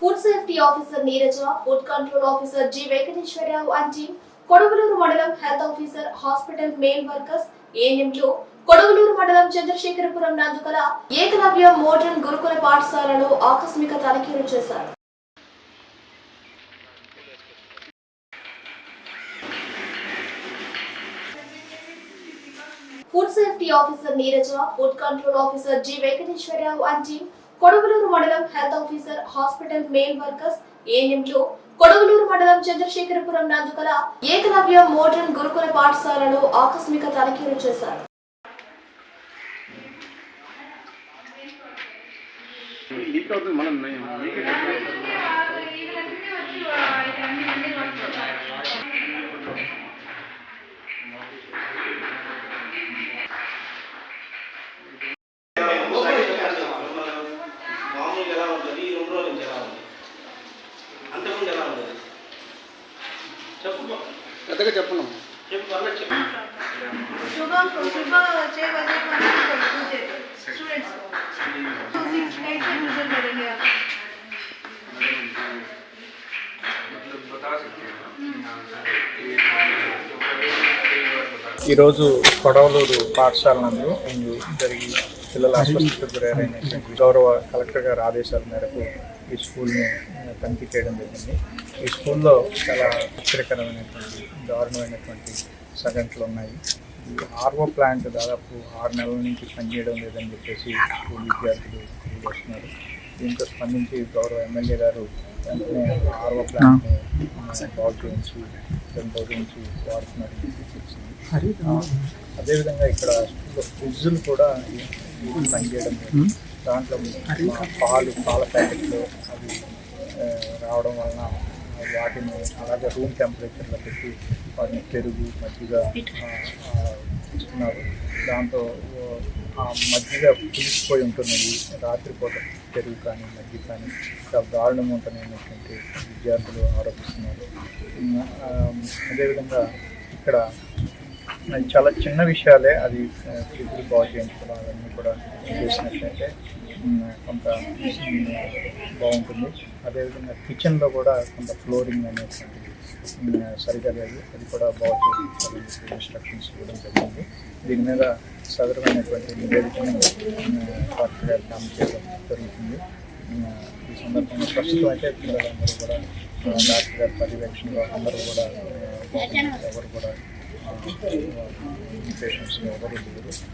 Food safety officer Neeraja food control officer G Venkateswararao and team Kodavaluru మండలం health officer hospital male workers ఏఎన్ఎంలు కొడవలూరు మండలం Chandrasekharapuram నందుకల Eklavya modern గురుకుల పాఠశాలలో ఆకస్మిక తనిఖీలు చేశారు. Food safety officer Neeraja food control officer G Venkateswararao and team Kodavaluru మండలం health officer hospital male workers ఏఎన్ఎంలు కొడవలూరు మండలం చంద్రశేఖరపురం నందుకల ఏకలవ్య మోడర్న్ గురుకుల పాఠశాలలో ఆకస్మిక తనిఖీలు చేశారు. మనం పెద్దగా చెప్పను. ఈరోజు కొడవలూరు పాఠశాల నందు జరిగి పిల్లల ఆసుపత్రికి గౌరవ కలెక్టర్ గారి ఆదేశాల మేరకు ఈ స్కూల్ని తనిఖీ చేయడం జరిగింది. ఈ స్కూల్లో చాలా ఆశ్చర్యకరమైనటువంటి దారుణమైనటువంటి సంఘటనలు ఉన్నాయి. ఈ ఆర్ఓ ప్లాంట్ దాదాపు ఆరు నెలల నుంచి పనిచేయడం లేదని చెప్పేసి స్కూల్ విద్యార్థులు తెలియజేస్తున్నారు. దీంతో స్పందించి గౌరవ ఎమ్మెల్యే గారు వెంటనే ఆర్ఓ ప్లాంట్ని బాగు చేయించి నుంచి వాడుతున్నారని చెప్పి తెలిసింది ఆ, అదేవిధంగా ఇక్కడ స్కూల్లో ఫ్రిడ్జ్లు కూడా పనిచేయడం. దాంట్లో పాలు పాల ప్యాకెట్లు అవి రావడం వలన వాటిని అలాగే రూమ్ టెంపరేచర్లో పెట్టి వాటిని పెరుగు మజ్జిగ ఇస్తున్నారు దాంతో ఆ మజ్జిగ పులిసిపోయి ఉంటున్నది రాత్రిపూట పెరుగు కానీ మజ్జిగ కానీ చాలా దారుణంగా ఉంటున్నటువంటి విద్యార్థులు ఆరోపిస్తున్నారు. అదేవిధంగా ఇక్కడ చాలా చిన్న విషయాలే. అది ఫ్రిడ్జ్ బాగు చేయించుకోవడం అవన్నీ కూడా చేసినట్లయితే కొంత బాగుంటుంది. అదేవిధంగా కిచెన్లో కూడా కొంత ఫ్లోరింగ్ అనేటువంటిది సరిగా లేదు. అది కూడా బాగు చేయించాలని ఇన్స్ట్రక్షన్స్ ఇవ్వడం జరిగింది. దీని మీద సదరమైనటువంటి నివేదికను పార్టీ కలెక్టర్ గారికి అందజేయడం జరుగుతుంది. ఈ సందర్భంగా ప్రస్తుతం అయితే పిల్లలందరూ కూడా ఆ, డాక్టర్ గారి పర్యవేక్షణలో అందరూ కూడా ఎవరు కూడా 私もすごい大丈夫です。